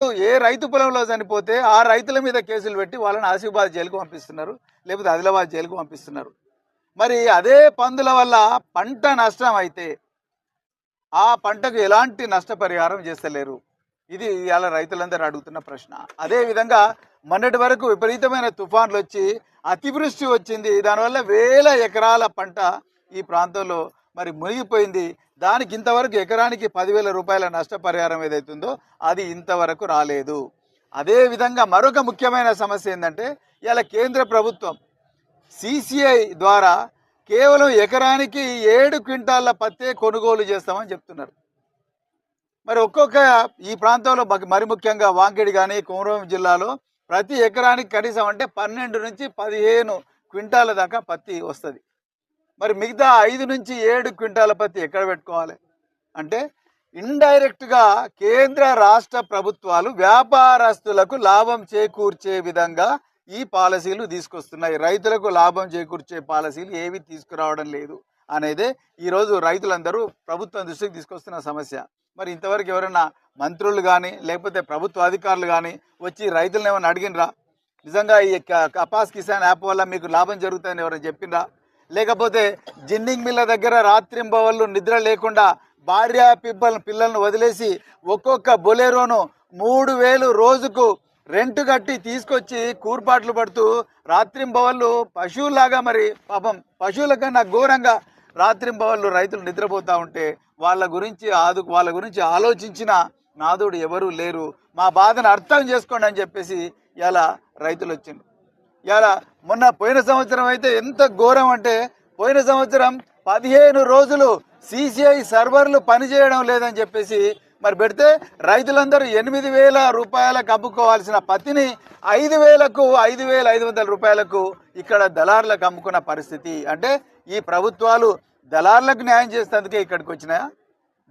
ఏ రైతు పొలంలో చనిపోతే ఆ రైతుల మీద కేసులు పెట్టి వాళ్ళని ఆసిఫాబాద్ జైలుకు పంపిస్తున్నారు లేకపోతే ఆదిలాబాద్ జైలుకు పంపిస్తున్నారు. మరి అదే పందుల వల్ల పంట నష్టం అయితే ఆ పంటకు ఎలాంటి నష్టపరిహారం చేస్తలేరు? ఇది ఇవాళ రైతులందరూ అడుగుతున్న ప్రశ్న. అదే విధంగా మొన్నటి వరకు విపరీతమైన తుఫాన్లు వచ్చి అతివృష్టి వచ్చింది. దానివల్ల వేల ఎకరాల పంట ఈ ప్రాంతంలో మరి మునిగిపోయింది. దానికి ఇంతవరకు ఎకరానికి పదివేల రూపాయల నష్టపరిహారం ఏదైతుందో అది ఇంతవరకు రాలేదు. అదే విధంగా మరొక ముఖ్యమైన సమస్య ఏంటంటే ఇలా కేంద్ర ప్రభుత్వం సిసిఐ ద్వారా కేవలం ఎకరానికి ఏడు క్వింటాల పత్తే కొనుగోలు చేస్తామని చెప్తున్నారు. మరి ఒక్కొక్క ఈ ప్రాంతంలో మరి ముఖ్యంగా వాంకిడి కానీ కొమరం జిల్లాలో ప్రతి ఎకరానికి కనీసం అంటే పన్నెండు నుంచి పదిహేను క్వింటాల దాకా పత్తి వస్తుంది. మరి మిగతా ఐదు నుంచి ఏడు క్వింటాల పత్తి ఎక్కడ పెట్టుకోవాలి? అంటే ఇండైరెక్ట్గా కేంద్ర రాష్ట్ర ప్రభుత్వాలు వ్యాపారస్తులకు లాభం చేకూర్చే విధంగా ఈ పాలసీలు తీసుకొస్తున్నాయి. రైతులకు లాభం చేకూర్చే పాలసీలు ఏవి తీసుకురావడం లేదు అనేది ఈరోజు రైతులందరూ ప్రభుత్వం దృష్టికి తీసుకొస్తున్న సమస్య. మరి ఇంతవరకు ఎవరైనా మంత్రులు కానీ లేకపోతే ప్రభుత్వ అధికారులు కానీ వచ్చి రైతులను ఏమైనా అడిగినరా? నిజంగా ఈ కపాస్ కిసాన్ యాప్ వల్ల మీకు లాభం జరుగుతుందని ఎవరైనా చెప్పిండ్రా లేకపోతే జిన్నింగ్ మిల్ల దగ్గర రాత్రింబవళ్ళు నిద్ర లేకుండా భార్య పిబ్బల పిల్లలను వదిలేసి ఒక్కొక్క బొలేరోను మూడు వేలు రోజుకు రెంట్ కట్టి తీసుకొచ్చి కూర్పాట్లు పడుతూ రాత్రింబవళ్ళు పశువులాగా మరి పాపం పశువుల కన్నా ఘోరంగా రాత్రింబవళ్ళు రైతులు నిద్రపోతూ ఉంటే వాళ్ళ గురించి ఆదు వాళ్ళ గురించి ఆలోచించిన నాదుడు ఎవరూ లేరు. మా బాధను అర్థం చేసుకోండి అని చెప్పేసి ఇలా రైతులు వచ్చిండు ఇలా మొన్న పోయిన సంవత్సరం అయితే ఎంత ఘోరం అంటే పోయిన సంవత్సరం పదిహేను రోజులు సిసిఐ సర్వర్లు పనిచేయడం లేదని చెప్పేసి మరి పెడితే రైతులందరూ ఎనిమిది వేల రూపాయలకు అమ్ముకోవాల్సిన పత్తిని ఐదు వేలకు ఐదు వేల ఐదు వందల రూపాయలకు ఇక్కడ దళారులకు అమ్ముకున్న పరిస్థితి. అంటే ఈ ప్రభుత్వాలు దళారులకు న్యాయం చేసినందుకే ఇక్కడికి వచ్చినాయా?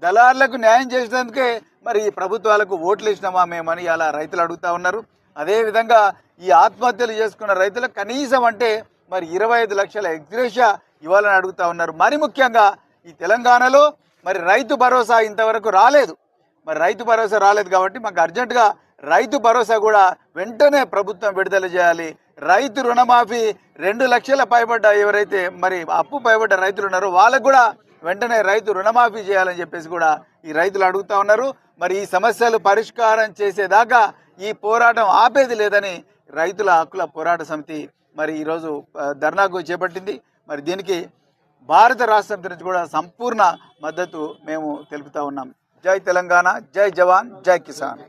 దళారులకు న్యాయం చేసినందుకే మరి ఈ ప్రభుత్వాలకు ఓట్లు ఇచ్చినామా మేమని అలా రైతులు అడుగుతా ఉన్నారు. అదేవిధంగా ఈ ఆత్మహత్యలు చేసుకున్న రైతులకు కనీసం అంటే మరి ఇరవై ఐదు లక్షల ఎగ్రేష ఇవ్వాలని అడుగుతా ఉన్నారు. మరి ముఖ్యంగా ఈ తెలంగాణలో మరి రైతు భరోసా ఇంతవరకు రాలేదు. మరి రైతు భరోసా రాలేదు కాబట్టి మాకు అర్జెంటుగా రైతు భరోసా కూడా వెంటనే ప్రభుత్వం విడుదల చేయాలి. రైతు రుణమాఫీ రెండు లక్షల పైబడ్డ ఎవరైతే మరి అప్పు పైబడ్డ రైతులు ఉన్నారో వాళ్ళకు కూడా వెంటనే రైతు రుణమాఫీ చేయాలని చెప్పేసి కూడా ఈ రైతులు అడుగుతా ఉన్నారు. మరి ఈ సమస్యలు పరిష్కారం చేసేదాకా ఈ పోరాటం ఆపేది లేదని రైతుల హక్కుల పోరాట సమితి మరి ఈరోజు ధర్నాకు చేపట్టింది. మరి దీనికి భారత రాష్ట్రం నుంచి కూడా సంపూర్ణ మద్దతు మేము తెలుపుతా ఉన్నాం. జై తెలంగాణ జై జవాన్ జై కిసాన్.